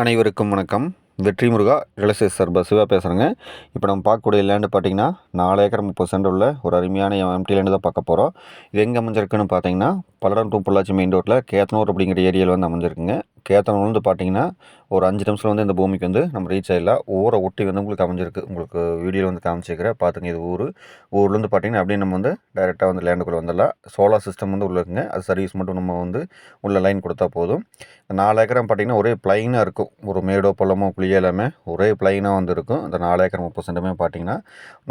அனைவருக்கும் வணக்கம். வெற்றி முருகா ரியல் எஸ்டேட் சார்பா. சிவா பேசுகிறேங்க இப்போ நம்ம பார்க்கக்கூடிய லேண்டு பார்த்தீங்கன்னா நாலு ஏக்கர் முப்பது சென்ட் உள்ள ஒரு அருமையான எம்டி லேண்டு தான் பார்க்க போகிறோம் இது எங்கே அமைஞ்சிருக்குன்னு பார்த்தீங்கன்னா பல்லடம் டூ பொள்ளாச்சி மெயின் ரோட்டில் கேத்தனூர் அப்படிங்கிற ஏரியாவில் வந்து அமைஞ்சிருக்குங்க. கேத்தனூர் வந்து பார்த்தீங்கன்னா ஒரு அஞ்சு நிமிஷம் வந்து இந்த பூமிக்கு வந்து நம்ம ரீச் ஆகிடலாம் ஊரை ஒட்டி வந்து உங்களுக்கு அமைஞ்சிருக்கு. உங்களுக்கு வீடியோ வந்து காமிச்சிருக்கிறேன். பார்த்துங்க இது ஊர். ஊர்லேருந்து பார்த்தீங்கன்னா அப்படியே நம்ம வந்து டைரெக்டாக வந்து லேண்டுக்குள்ளே வந்துடலாம். சோலார் சிஸ்டம் வந்து உள்ளே இருக்குங்க. அது சர்வீஸ் மட்டும் நம்ம வந்து உள்ள லைன் கொடுத்தா போதும். இந்த நாலு ஏக்கரம் பார்த்தீங்கன்னா ஒரே ப்ளைனாக இருக்கும். ஒரு மேடோ பள்ளமோ குழியோ எல்லாமே ஒரே ப்ளைனாக வந்து இருக்கும். இந்த நாலு ஏக்கர் முப்பது சென்ட்டுமே பார்த்தீங்கன்னா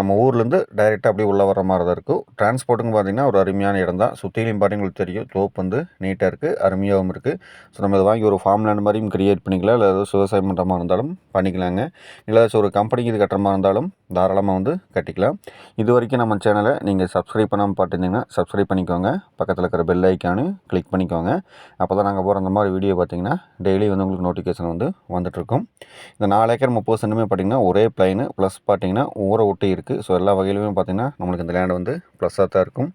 நம்ம ஊர்லேருந்து டைரெக்டாக அப்படியே உள்ளே வர மாதிரி தான் இருக்கும். டிரான்ஸ்போர்ட்டுங்க பார்த்திங்கன்னா ஒரு அருமையான இடம் தான். சுற்றிலையும் பார்த்தீங்கன்னா உங்களுக்கு தெரியும். தோப்பு வந்து நீட்டாக இருக்குது அருமையாகவும் இருக்குது ஸோ நம்ம இதை வாங்கி ஒரு ஃபார்ம் லேண்ட் மாதிரியும் க்ரியேட் பண்ணிக்கலாம். இல்லை ஏதாவது விவசாயம் பண்ணுற மாதிரி இருந்தாலும் பண்ணிக்கலாங்க. இல்லை ஏதாச்சும் ஒரு கம்பெனிக்கு இது கட்டுற மாதிரி இருந்தாலும் தாராளமாக வந்து கட்டிக்கலாம். இது வரைக்கும் நம்ம சேனலை நீங்கள் சப்ஸ்கிரைப் பண்ணாமல் பார்த்துருந்தீங்கன்னா சப்ஸ்கிரைப் பண்ணிக்கோங்க. பக்கத்தில் இருக்கிற பெல் ஐக்கானு கிளிக் பண்ணிக்கோங்க. அப்போ தான் நாங்கள் போகிற அந்த மாதிரி வீடியோ பார்த்தீங்கன்னா டெய்லி வந்து உங்களுக்கு நோட்டிஃபிகேஷன் வந்து வந்துட்டுருக்கும். இந்த நாலு ஏக்கர் முப்பது சென்ட்டுமே பார்த்தீங்கன்னா ஒரே பிளைனு ப்ளஸ் பார்த்தீங்கன்னா ஊரை ஒட்டி இருக்குது ஸோ எல்லா வகையிலுமே பார்த்தீங்கன்னா நம்மளுக்கு இந்த லேண்டு வந்து ப்ளஸ்ஸாக தான் இருக்கும்.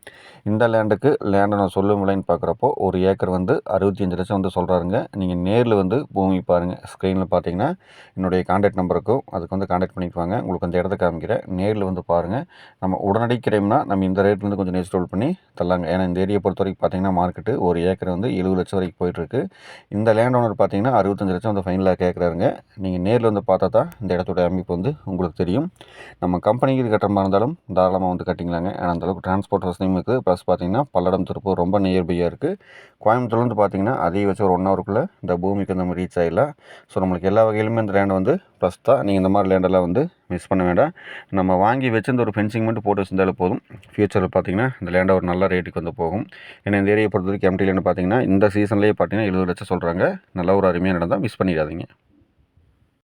இந்த லேண்டுக்கு லேண்டை நான் சொல்லும் விலைன்னு பார்க்குறப்போ ஒரு ஏக்கர் வந்து அறுபத்தி அஞ்சு லட்சம் வந்து சொல்கிறாருங்க நீங்கள் நேரில் வந்து பூமி பாருங்கள் ஸ்க்ரீனில் பார்த்தீங்கன்னா என்னுடைய காண்டாக்ட் நம்பருக்கும் அதுக்கு வந்து காண்டாக்ட் பண்ணிட்டு வாங்க. உங்களுக்கு அந்த இடத்த காமிக்கிறேன். நேரில் வந்து பாருங்கள் நம்ம உடனடி கிரைம்னா நம்ம இந்த ரேட்லேருந்து கொஞ்சம் நெக்ஸ்ட் பண்ணி தரலாங்க ஏன்னா இந்த ஏரியா பொறுத்த வரைக்கும் பார்த்தீங்கன்னா மார்க்கெட்டு ஒரு ஏக்கர் வந்து எழுபது லட்சம் வரைக்கும் போயிட்டுருக்கு இந்த லேண்ட் ஓனர் பார்த்தீங்கன்னா அறுபத்தஞ்சு லட்சம் வந்து ஃபைனலாக கேட்குறாருங்க நீங்கள் நேரில் வந்து பார்த்தா தான் இந்த இடத்தோட அமைப்பு வந்து உங்களுக்கு தெரியும். நம்ம கம்பெனிக்கு இது கட்டுற மாதிரி இருந்தாலும் தாராளமாக வந்து கட்டிங்களாங்க ஏன்னா அந்தளவுக்கு டிரான்ஸ்போர்ட் வசதியும் இருக்குது. ப்ளஸ் பார்த்தீங்கன்னா பல்லடம் திருப்பூர் ரொம்ப நியர்பையாக இருக்குது கோயம்புத்தூர்லேருந்து பார்த்தீங்கன்னா அதிக வச்சு ஒரு ஒன் ஹவருக்குள்ளே இந்த பூமிக்கு நம்ம ரீச் ஆகிடலாம் ஸோ நம்மளுக்கு எல்லா வகையிலுமே இந்த லேண்ட் வந்து ப்ளஸ் தான். நீங்கள் இந்த மாதிரி லேண்டெல்லாம் வந்து மிஸ் பண்ண வேண்டாம். நம்ம வாங்கி வச்சிருந்த ஒரு ஃபென்சிங் மட்டும் போட்டு வச்சிருந்தாலும் போதும். ஃபியூச்சரில் பார்த்தீங்கன்னா இந்த லேண்டை ஒரு நல்ல ரேட்டுக்கு வந்து போகும். ஏன்னா இந்த ஏரியை பொறுத்த வரைக்கும் எம்டி லேண்டு பார்த்தீங்கன்னா இந்த சீசன்லேயே பார்த்தீங்கன்னா எழுபது லட்சம் சொல்கிறாங்க நல்ல ஒரு அருமையான இடம் தான். மிஸ் பண்ணிடாதீங்க.